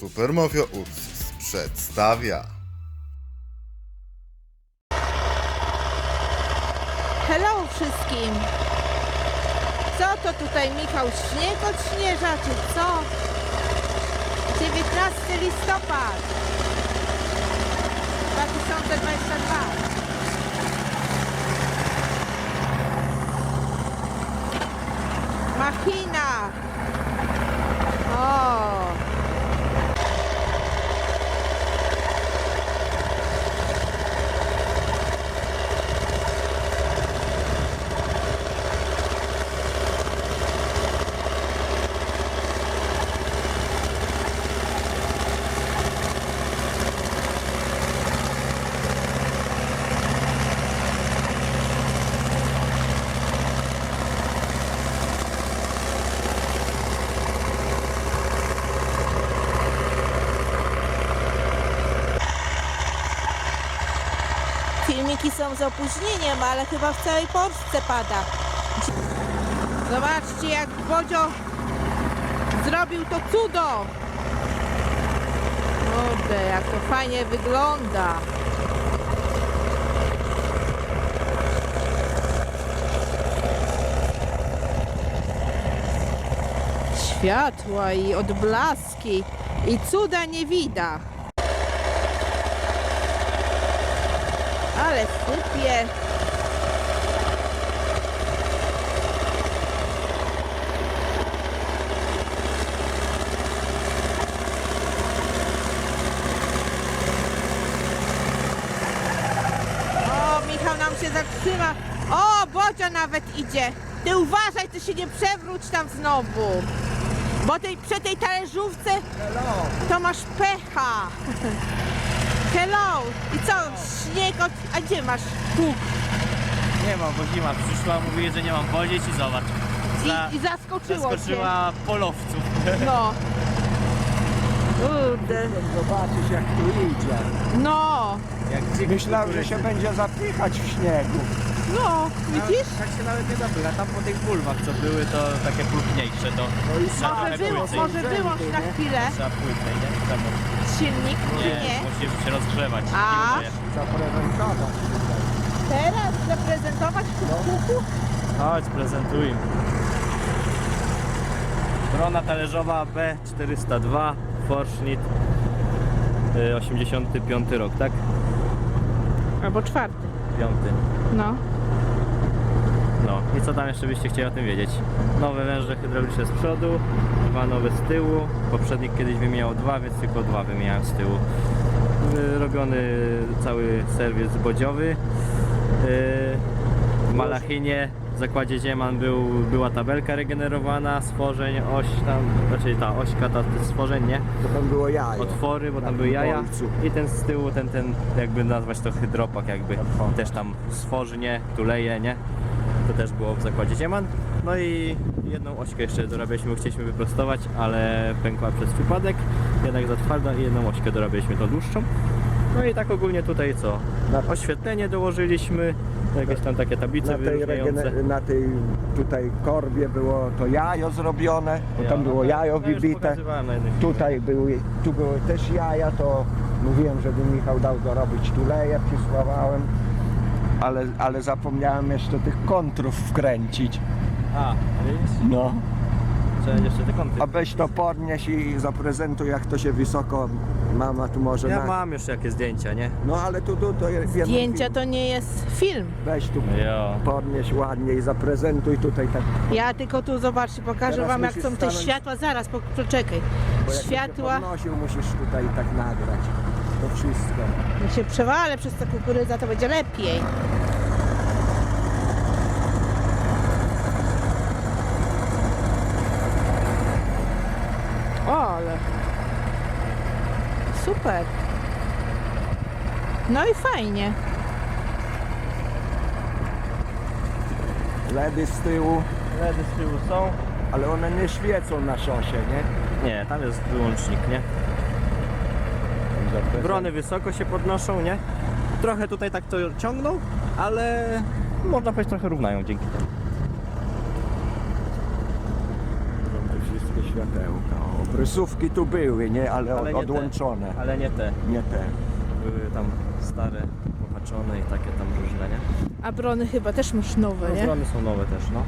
Supermafia Ursus przedstawia Hello wszystkim! Co to tutaj Michał? Śnieg odśnieża czy co? 19 listopad 2022 Machina! O! Filmiki są z opóźnieniem, ale chyba w całej Polsce pada. Zobaczcie, jak Bodzio zrobił to cudo. Kurde, jak to fajnie wygląda. Światła i odblaski i cuda nie widać. Ale sypie. O, Michał nam się zatrzyma. O, Bodzio nawet idzie. Ty uważaj, ty się nie przewróć tam znowu. Bo tej, przy tej talerzówce to masz pecha. Hello! I co, śnieg od... A gdzie masz pług? Nie mam, bo zima przyszła, mówi, że nie mam wozić i zobacz. Za, I, I zaskoczyło zaskoczyła polowców. cię. No. Kurde. Zobaczysz jak tu idzie. No. Jak dzik że się będzie zapychać w śniegu. No, widzisz? Tak się nawet nie zapycha. Tam po tych bulwach co były, to takie płótniejsze, to trzeba Może trochę było, płycej. może wyłącz na chwilę Trzeba nie? Czemu? silnik, czy Nie, nie? musisz się rozgrzewać. A? Zaprezentować. Teraz zaprezentować w kuku? Chodź, prezentuj. Brona talerzowa B402 Forschnitt y, 85 rok, tak? Albo czwarty. Piąty. No. No i co tam jeszcze byście chcieli o tym wiedzieć? Nowe węże hydrauliczne z przodu, dwa nowe z tyłu. Poprzednik kiedyś wymieniał dwa, więc tylko dwa wymieniałem z tyłu. Y, Robiony cały serwis bodziowy. Y, W Malachinie w zakładzie Dzieman był, była tabelka regenerowana, stworzeń, oś tam, znaczy ta ośka, ta stworzeń, nie? To tam było jajo. otwory, bo tam były jaja i ten z tyłu, ten, ten jakby nazwać to hydropak jakby, też tam stworznie, tuleje, nie? To też było w zakładzie Dzieman. No i jedną ośkę jeszcze dorabialiśmy, chcieliśmy wyprostować, ale pękła przez przypadek, jednak za twarda i jedną ośkę dorabialiśmy tą dłuższą. No i tak ogólnie tutaj co? Oświetlenie dołożyliśmy, jakieś tam takie tablice Na tej, regene- na tej tutaj korbie było to jajo zrobione, bo tam było no, jajo no już wybite. pokazywałem na jednym Tutaj były, tu były też jaja, to mówiłem, żeby Michał dał dorobić tuleje, przysławałem. Ale, ale zapomniałem jeszcze tych kontrów wkręcić. A, widzisz? No. Trzeba jeszcze te kąty. A weź to podnieś i zaprezentuj jak to się wysoko mama tu może Ja na... mam już jakieś zdjęcia, nie? No ale tu, tu to jest jeden Zdjęcia film. to nie jest film. Weź tu Jo. podnieś ładnie i zaprezentuj tutaj tak. Ja tylko tu zobaczcie, pokażę Teraz wam jak musisz są te stanąć- światła. Zaraz, po- poczekaj. Bo jak Światła. się podnosił, musisz tutaj tak nagrać. To wszystko. Jak się przewalę przez tę kukurydzę, to będzie lepiej. O, ale super. No i fajnie. LEDy z tyłu, LEDy z tyłu są. ale one nie świecą na szosie, nie? Nie, tam jest wyłącznik, nie? Brony wysoko się podnoszą, nie? Trochę tutaj tak to ciągną, ale można powiedzieć trochę równają dzięki temu. Są te wszystkie światełka. Rysówki tu były, nie? Ale, nie te. odłączone. Ale nie te. Nie te. Były tam stare, popatrzone i takie tam różne, nie? A brony chyba też masz nowe, nie? Strony są nowe też, no.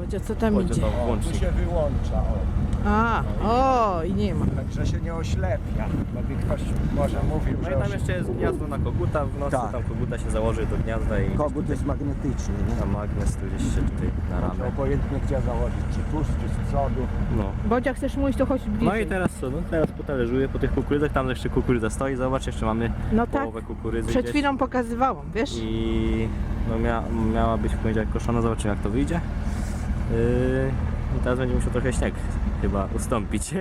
Bodzio, co tam idzie? to O, tu włącznik. się wyłącza, o. A, o, i nie ma. Także się nie oślepia. Bo by ktoś może mówił, No że i tam oś... jeszcze jest gniazdo na koguta w nocy, Tak. tam koguta się założy do gniazda i kogut jest magnetyczny, nie? tam magnes tu gdzieś się tutaj. Obojętnie gdzie założyć, czy tu, czy z przodu. No. Bodzia, chcesz mówić, to chodź bliżej. No i teraz co? No teraz potalerzuję po tych kukurydzach, tam jeszcze kukurydza stoi, zobacz, jeszcze mamy No tak, połowę kukurydzy przed gdzieś. chwilą pokazywałam, wiesz? I no mia, miała być w poniedziałek koszona, zobaczymy jak to wyjdzie. Yy, I teraz będzie musiał trochę śnieg chyba ustąpić.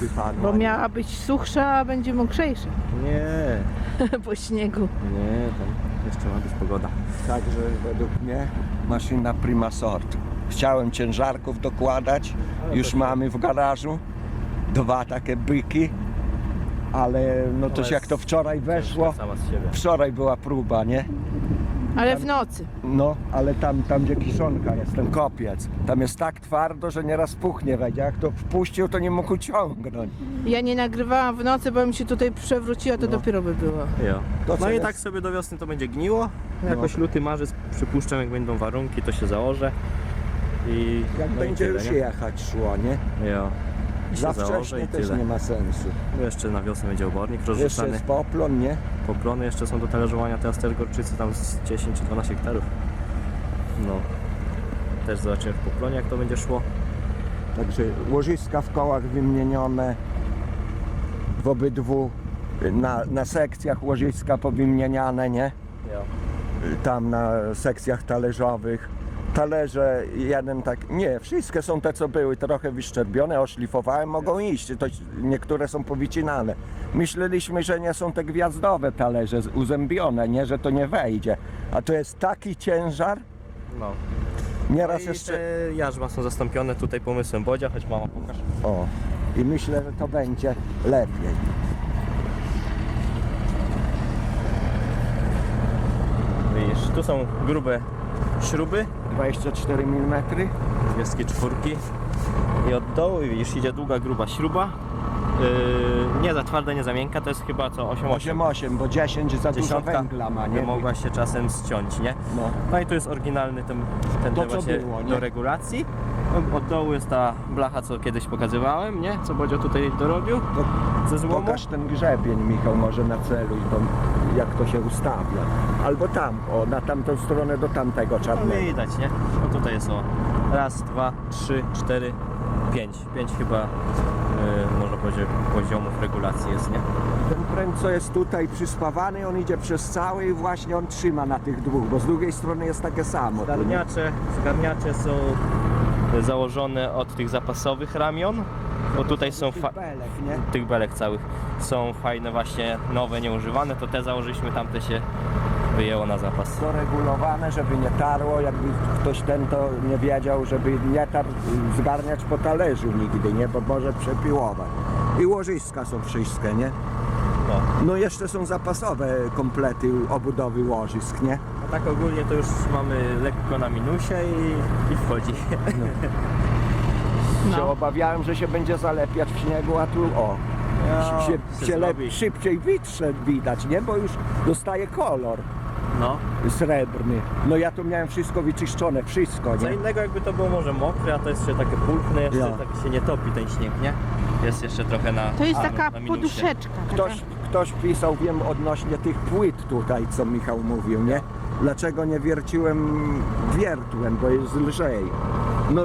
Wypadła. Bo miała być suchsza, a będzie mokrzejsza Nie, po śniegu. nie, tam jeszcze ma być pogoda. Także według mnie maszyna prima sort. Chciałem ciężarków dokładać, już mamy w garażu dwa takie byki, ale no to Ale jak to wczoraj weszło, Ciężka sama z siebie. wczoraj była próba, nie? Ale w nocy. No, ale tam, tam gdzie kiszonka jest, ten kopiec, tam jest tak twardo, że nieraz puchnie wejdzie. Jak to wpuścił, to nie mógł ciągnąć. Ja nie nagrywałam w nocy, bo mi się tutaj przewróciła, to No. dopiero by było. Jo. To, co No i jest- tak sobie do wiosny to będzie gniło. Jakoś No. luty, marzec przypuszczam jak będą warunki to się założę. I Jak no i będzie tyle, już nie? jechać szło, nie? Jo. I się Za założę wcześnie i też tyle. nie ma sensu. Jeszcze na wiosnę będzie obornik Jeszcze rozrzucany. jest poplon, nie? Poplony jeszcze są do talerzowania teraz też gorczycy tam z 10 czy 12 hektarów. No. Też zobaczymy w poplonie jak to będzie szło. Także łożyska w kołach wymienione w obydwu, na, na sekcjach łożyska powymieniane, nie? Jo. Tam na sekcjach talerzowych. Talerze jeden tak, nie, wszystkie są te co były, trochę wyszczerbione, oszlifowałem, mogą iść, to niektóre są powycinane. Myśleliśmy, że nie są te gwiazdowe talerze uzębione, nie, że to nie wejdzie. A to jest taki ciężar, No. nieraz I jeszcze... te jarzma są zastąpione tutaj pomysłem Bodzia, choć mama pokaż. O, i myślę, że to będzie lepiej. Widzisz, tu są grube śruby, 24 mm. 24 i od dołu i widzisz idzie długa gruba śruba. Yy, nie za twarda, nie za miękka, to jest chyba co 8-8. 8,8, bo 10 za dużo Dziesiątka węgla ma, nie? by mogła się czasem ściąć, nie? No. No i tu jest oryginalny ten, ten To, co właśnie było, nie? do regulacji. No, Od dołu jest ta blacha, co kiedyś pokazywałem, nie? Co Bodzio tutaj dorobił To ze złomu. pokaż ten grzebień, Michał, może na celu, i to, jak to się ustawia. Albo tam, o, na tamtą stronę do tamtego No czarnego. widać, nie? No tutaj jest o raz, dwa, trzy, cztery, pięć. Pięć chyba, yy, można powiedzieć, poziomów regulacji jest, nie? Ten pręt, co jest tutaj przyspawany, on idzie przez cały i właśnie on trzyma na tych dwóch, bo z drugiej strony jest takie samo. Zgarniacze, zgarniacze są założone od tych zapasowych ramion, bo tutaj są fa- Belek, nie? tych belek całych są fajne właśnie, nowe, nieużywane, to te założyliśmy, tamte się wyjęło na zapas. doregulowane, żeby nie tarło, jakby ktoś ten to nie wiedział, żeby nie tarł, zgarniać po talerzu nigdy, nie, bo może przepiłować. I łożyska są wszystkie, nie? No. No jeszcze są zapasowe komplety obudowy łożysk, nie? A tak ogólnie to już mamy lekko na minusie i, i wchodzi. Się No. obawiałem, że się będzie zalepiać w śniegu, a tu o, No, się, się się lep, zrobi. szybciej wytrze widać, nie? Bo już dostaje kolor No. srebrny. No ja tu miałem wszystko wyczyszczone, wszystko, Co nie? innego jakby to było może mokre, a to jest jeszcze takie pulchne, jeszcze Ja. tak się nie topi ten śnieg, nie? Jest jeszcze trochę na To jest taka na minusie. poduszeczka. Taka. Ktoś, ktoś pisał, wiem, odnośnie tych płyt tutaj, co Michał mówił, nie? Dlaczego nie wierciłem wiertłem, bo jest lżej. No,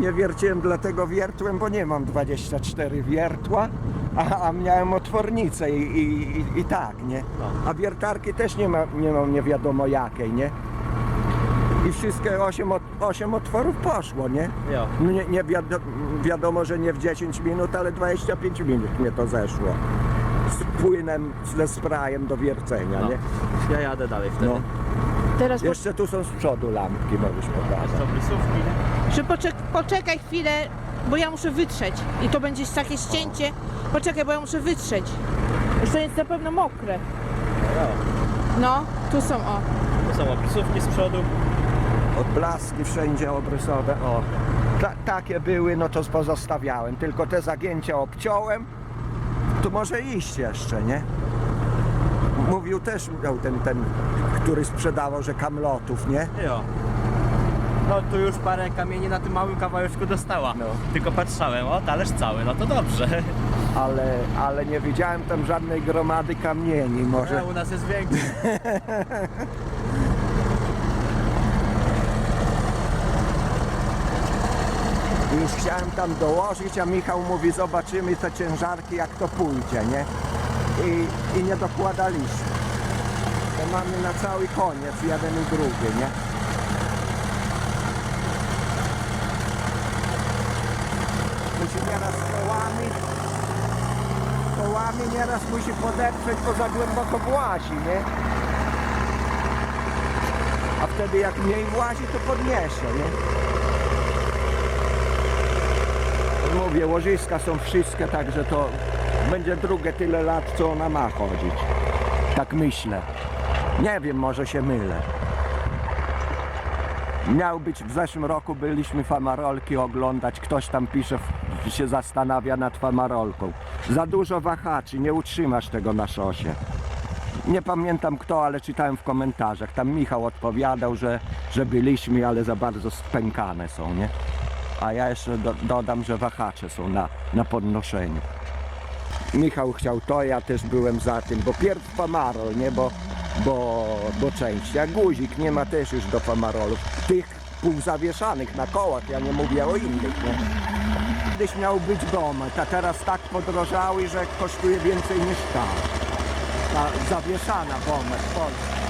nie wierciłem dlatego wiertłem, bo nie mam 24 wiertła, a, a miałem otwornicę i, i, i, tak, nie? No. A wiertarki też nie, ma, nie mam nie wiadomo jakiej, nie? I wszystkie 8, ot- 8 otworów poszło, nie? Jo. No nie, nie wiado, wiadomo, że nie w 10 minut, ale 25 minut mnie to zeszło. Z płynem, ze sprayem do wiercenia, No. nie? Ja jadę dalej wtedy. No. Teraz po, Jeszcze tu są z przodu lampki, możesz pokazać. Jeszcze nie? że poczek, poczekaj chwilę, bo ja muszę wytrzeć. I to będzie takie ścięcie. Poczekaj, bo ja muszę wytrzeć. Już to jest na pewno mokre. No, tu są o. Tu są obrysówki z przodu. Odblaski wszędzie obrysowe, o. Ta, takie były, no to pozostawiałem. Tylko te zagięcia obciąłem. Tu może iść jeszcze, nie? Mówił też miał ten, ten, który sprzedawał, że kamlotów, nie? Jo. No tu już parę kamieni na tym małym kawałeczku dostała. No. Tylko patrzałem, o talerz cały, no to dobrze. Ale, ale nie widziałem tam żadnej gromady kamieni. Może A u nas jest większy. już chciałem tam dołożyć, a Michał mówi, zobaczymy te ciężarki, jak to pójdzie, nie? I, i nie dokładaliśmy. To mamy na cały koniec, jeden i drugi, nie? Musi nieraz kołami, kołami nieraz musi podeprzeć, bo za głęboko włazi, nie? A wtedy jak mniej włazi, to podniesie, nie? Mówię, łożyska są wszystkie, także to będzie drugie tyle lat, co ona ma chodzić. Tak myślę. Nie wiem, może się mylę. Miał być, w zeszłym roku byliśmy famarolki oglądać, ktoś tam pisze, się zastanawia nad famarolką. Za dużo wahaczy, nie utrzymasz tego na szosie. Nie pamiętam kto, ale czytałem w komentarzach. Tam Michał odpowiadał, że, że byliśmy, ale za bardzo spękane są, nie? A ja jeszcze do, dodam, że wahacze są na, na podnoszeniu. Michał chciał to, ja też byłem za tym, bo pierw Famarol, nie, bo, bo, bo część. A guzik nie ma też już do Famarolów. Tych półzawieszanych na kołach, ja nie mówię o innych, nie. Kiedyś miał być domek, a teraz tak podrożały, że kosztuje więcej niż ta. Ta zawieszana bomba w Polsce.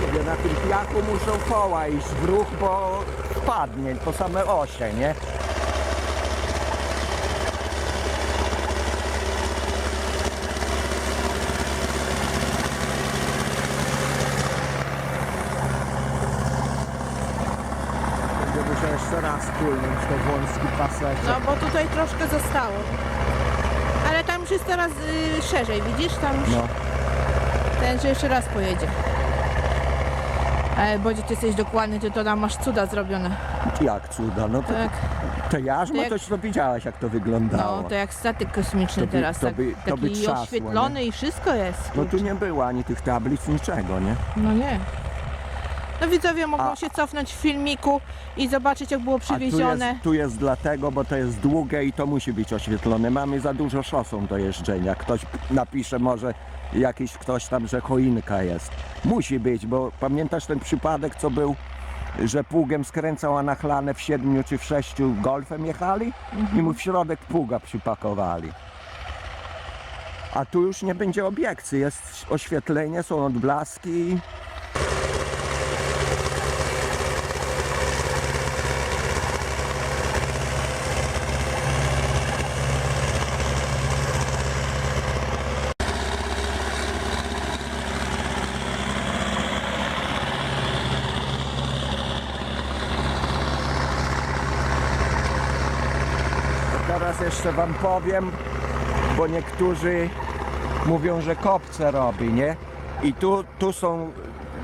Mówię, na tym piachu muszą koła iść w ruch, bo spadnie po same osie, nie? Musiał jeszcze raz płynąć to wąski pasek. No bo tutaj troszkę zostało. Ale tam już jest teraz y, szerzej, widzisz? Tam już No. ten, że jeszcze raz pojedzie. Ale Bodzie, ty jesteś dokładny, ty to tam masz cuda zrobione. Jak cuda, no to, Tak. to jarzmo To jak- toś to widziałaś jak to wyglądało. No, to jak statek kosmiczny To by- teraz. to tak, by- to by taki trzasło, oświetlony i wszystko jest. No tu nie było ani tych tablic, niczego, nie? No nie. No widzowie mogą A- się cofnąć w filmiku i zobaczyć jak było A tu przywiezione. jest, tu jest dlatego, bo to jest długie i to musi być oświetlone. Mamy za dużo szosą do jeżdżenia. Ktoś p- napisze może jakiś ktoś tam, że choinka jest. Musi być, bo pamiętasz ten przypadek, co był, że pługiem skręcał, a na chlanę w siedmiu czy w sześciu golfem jechali i mu w środek pługa przypakowali. A tu już nie będzie obiekcji, jest oświetlenie, są odblaski. Teraz jeszcze wam powiem, bo niektórzy mówią, że kopce robi, nie? I tu, tu są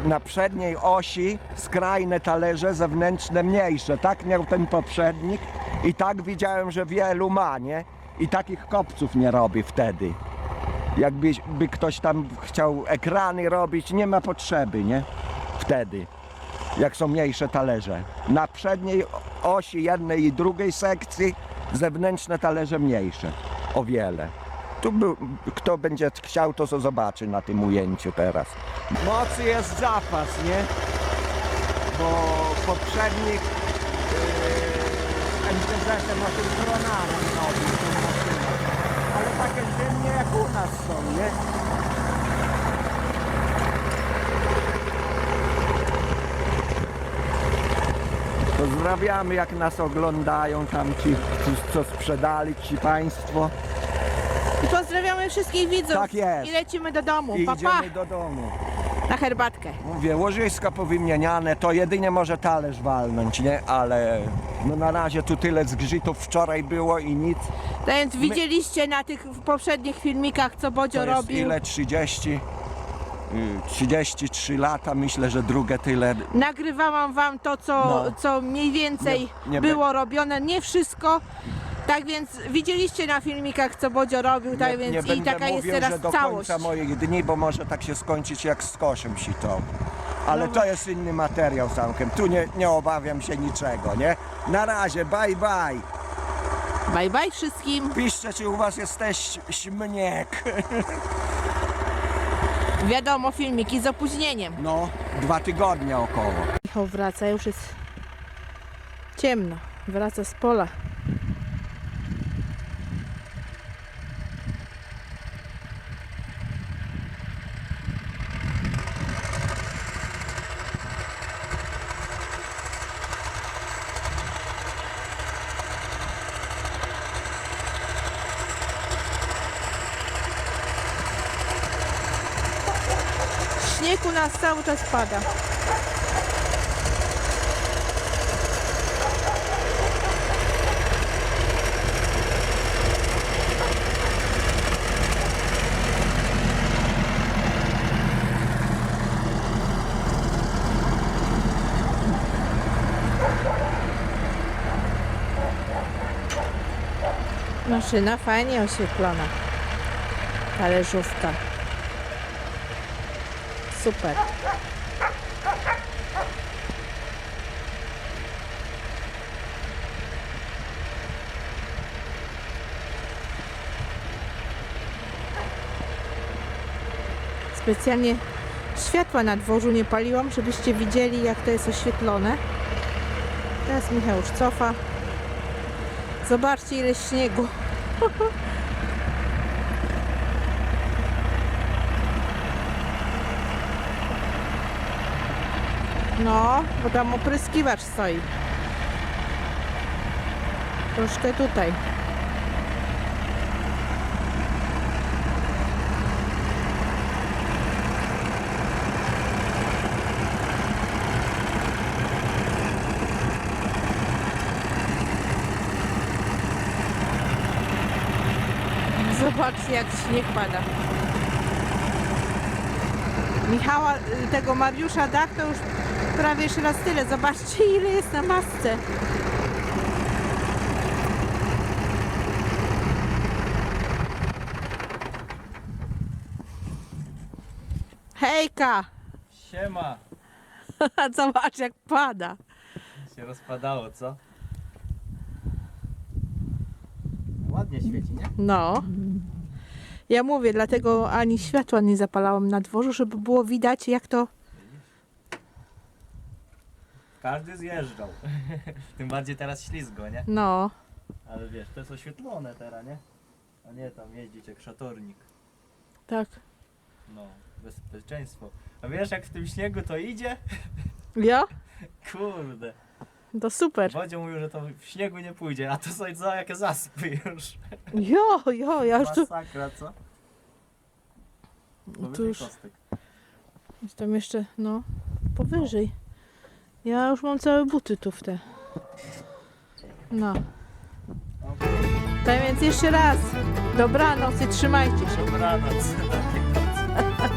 na przedniej osi skrajne talerze zewnętrzne mniejsze. Tak miał ten poprzednik i tak widziałem, że wielu ma, nie? I takich kopców nie robi wtedy. Jakby by ktoś tam chciał ekrany robić, nie ma potrzeby, nie? Wtedy jak są mniejsze talerze. Na przedniej osi jednej i drugiej sekcji zewnętrzne talerze mniejsze. O wiele. Tu był, kto będzie chciał, to co zobaczy na tym ujęciu teraz. Mocy jest zapas, nie? Bo poprzednik yy, MTZ-em o tym koronarem robił. Ale takie ziemnie jak u nas są, nie? Pozdrawiamy jak nas oglądają tam ci, ci co sprzedali ci państwo. I pozdrawiamy wszystkich widzów. Tak jest. I lecimy do domu. I Pa, pa. idziemy do domu. Na herbatkę. Mówię, łożyska powymieniane, to jedynie może talerz walnąć, nie? Ale no na razie tu tyle zgrzytów wczoraj było i nic. Więc widzieliście na tych poprzednich filmikach, co Bodzio To jest robił. ile? 30? Y, 33 lata, myślę, że drugie tyle. Nagrywałam wam to, co, No. co mniej więcej Nie- nie było robione, nie wszystko. Tak więc widzieliście na filmikach, co Bodzio robił, tak więc i będę taka jest mówił, teraz że do całość. końca moich dni, bo może tak się skończyć jak z koszem sitą. Ale No to jest inny materiał zamkiem. Tu nie, nie obawiam się niczego, nie? Na razie, bye bye. Bye bye wszystkim. Piszcie, czy u was jesteś śmniek. Wiadomo, filmiki z opóźnieniem. No, dwa tygodnie około. Michał wraca, już jest ciemno. Wraca z pola. Śnieg u nas cały czas pada. Maszyna fajnie oświetlona. Talerzówka. Super. Specjalnie światła na dworzu nie paliłam, żebyście widzieli jak to jest oświetlone. Teraz Michał już cofa. Zobaczcie ile śniegu. No, bo tam opryskiwacz stoi. Troszkę tutaj. Zobaczcie jak śnieg pada. Michała, y, tego Mariusza dach to już prawie jeszcze raz tyle. Zobaczcie ile jest na masce. Hejka! Siema! Zobacz jak pada. Się rozpadało, co? Ładnie świeci, nie? No. Ja mówię, dlatego ani światła nie zapalałam na dworzu, żeby było widać jak to... Każdy zjeżdżał. Tym bardziej teraz ślizgo, nie? No. Ale wiesz, to jest oświetlone teraz, nie? A nie tam jeździć jak szatornik. Tak. No, bezpieczeństwo. A wiesz jak w tym śniegu to idzie? Ja? Kurde. To super. Wodzie mówił, że to w śniegu nie pójdzie, a to są co, jakie zaspy już. Jo, jo, ja już tu... Masakra, co? tu już- kostek. Tam jeszcze, no, powyżej. Ja już mam całe buty tu w te. No. Tak więc jeszcze raz. Dobranoc i trzymajcie się. Dobranoc.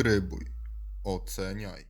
subskrybuj, oceniaj.